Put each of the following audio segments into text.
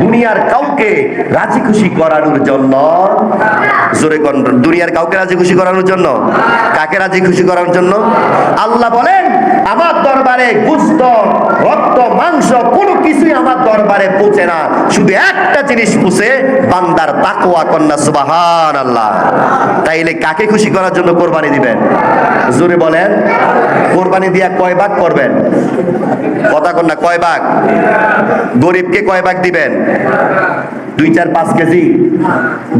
দুনিয়ার কাউকে রাজি খুশি করানোর জন্য। জোরে দুনিয়ার কাউকে রাজি খুশি করানোর জন্য? কাকে রাজি খুশি করানোর জন্য? আল্লাহ বলেন, আমার দরবারে গুস্ত, রক্ত দরবারে পৌঁছে না। শুধু একটা জিনিস পুষে বান্দার তাকওয়া কন্যা সুবাহান আল্লাহ তাইলে কাকে খুশি করার জন্য কোরবানি দিবেন? জোরে বলেন। কোরবানি দিয়া কয় ভাগ করবেন? কথা কন্যা কয় ভাগ? গরিবকে কয় ভাগ দিবেন? দুই, চার, পাঁচ কেজি।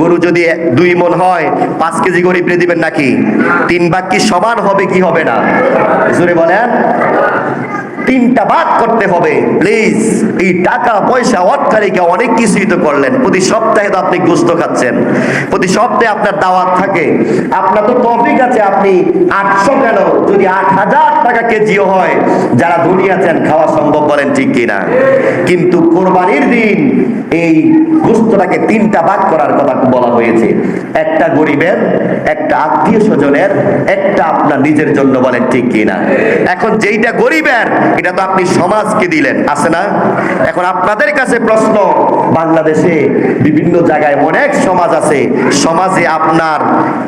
গরু যদি দুই মন হয়, পাঁচ কেজি গরিবরে দিবেন নাকি? তিন ভাগ কি সমান হবে, কি হবে না? জোরে বলেন। তিনটা বাদ করতে হবে। প্লিজ, এই টাকা পয়সা অট্টালিকা অনেক কিছুই তো করলেন। প্রতি সপ্তাহে তো আপনি গোস্ত খাচ্ছেন। প্রতি সপ্তাহে আপনার দাওয়াত থাকে। আপনার তো টপিক আছে, আপনি আটশো কেন? যদি আট হাজার টাকা কেজিও হয়, যারা ধনী আছেন, খাওয়া সম্ভব বলেন ঠিক কিনা? কিন্তু কোরবানির দিন এই গোস্তটাকে তিনটা ভাগ করার কথা বলা হয়েছে। একটা গরিবের, একটা আত্মীয় স্বজনের, একটা আপনার নিজের জন্য বলেন ঠিক কিনা? এখন যেইটা গরিবের এটা তো আপনি সমাজকে দিলেন, আছে না? এখন আপনাদের কাছে প্রশ্ন, বাংলাদেশে বিভিন্ন জায়গায় অনেক সমাজ আছে, সমাজে আপনার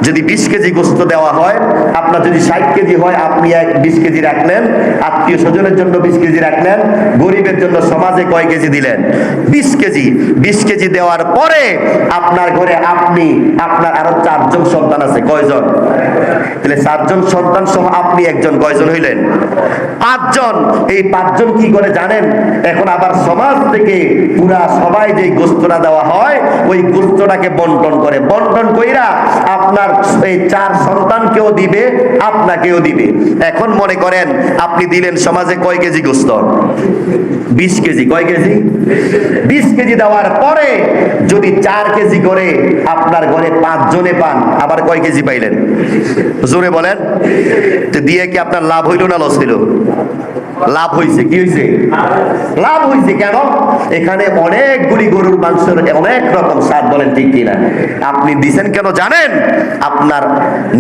যদি বিশ কেজি গোস্ত দেওয়া হয়, আপনার যদি ষাট কেজি হয়, আপনি এক বিশ কেজি রাখলেন, আত্মীয় স্বজনের জন্য বিশ কেজি রাখলেন, গরিবের জন্য সমাজে কয় কেজি দিলেন? বিশ কেজি। বিশ কেজি দেওয়ার পরে আপনার ঘরে আপনি, আপনার আরও চারজন সন্তান আছে, কয়জন? তাহলে চারজন সন্তান সহ আপনি একজন, কয়জন হইলেন? পাঁচজন। এই পাঁচজন কি করে জানেন? এখন আবার সমাজ থেকে পুরা সবাই যে গোস্তটা দেওয়া হয়, ওই গোস্তটাকে বন্টন করে। বন্টন কইরা আপনার এই চার সন্তানকেও দিবে, আপনাকেও দিবে। এখন মনে করেন, আপনি দিলেন সমাজে কয় কেজি গোস্ত? বিশ কেজি। কয় কেজি? বিশ কেজি দেওয়ার পরে যদি চার কেজি করে আপনার ঘরে পাঁচ পান, আবার কয় কেজি পাইলেন? জোরে বলেন। দিয়ে কি আপনার লাভ হইল না লস হইল? লাভ হইছে। কি হইছে? লাভ হইছে কেন? এখানে অনেকগুলি গরুর মাংসের অনেক রকম স্বাদ বলেন ঠিক কিনা। আপনি দিছেন কেন জানেন? আপনার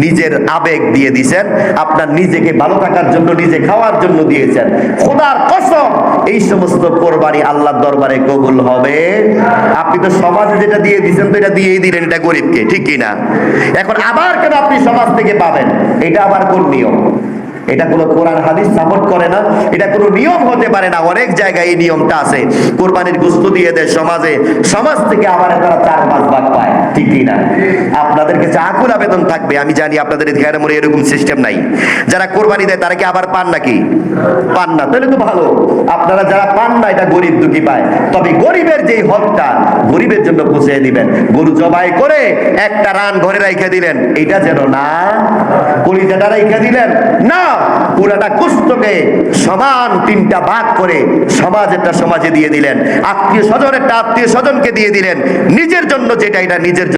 নিজের আবেগ দিয়ে দিছেন আপনার নিজেকে ভালো থাকার জন্য, নিজে খাওয়ার জন্য দিয়েছেন। খোদার কসম, এই সমস্ত কোরবানি আল্লাহর দরবারে কবুল হবে। আপনি তো সমাজে যেটা দিয়ে দিছেন তো এটা দিয়েই দিলেন, এটা গরিবকে, ঠিক কিনা এখন আবার কেন আপনি সমাজ থেকে পাবেন? এটা আবার কোন নিয়ম? এটা কোনো কোরআন হাদিস সাপোর্ট করে না, এটা কোনো নিয়ম হতে পারে না। অনেক জায়গায় এই নিয়মটা আছে। কোরবানির গুস্ত দিয়ে দেয় সমাজে, সমাজ থেকে আবার তারা চার পাঁচ ভাগ ঠিক না আপনাদের কাছে আকুল আবেদন থাকবে, আমি জানি আপনাদের এরকম সিস্টেম নাই। যারা কোরবানি দেয়, তারা কি আবার পান নাকি? পান না, তাহলে তো ভালো। আপনারা যারা পান না, এটা গরিব দুঃখী পায়। তবে গরিবের যেই হকটা, গরিবের জন্য পৌঁছে দিবেন। গরু জবাই করে একটা রান ঘরে দিলেন। এটা যেন না কলিজাটা দিলেন। না, পুরাটা সমান তিনটা ভাগ করে সমাজ দিয়ে দিলেন। আত্মীয় স্বজন, একটা আত্মীয় স্বজনকে দিয়ে দিলেন। নিজের জন্য যেটা, এটা নিজের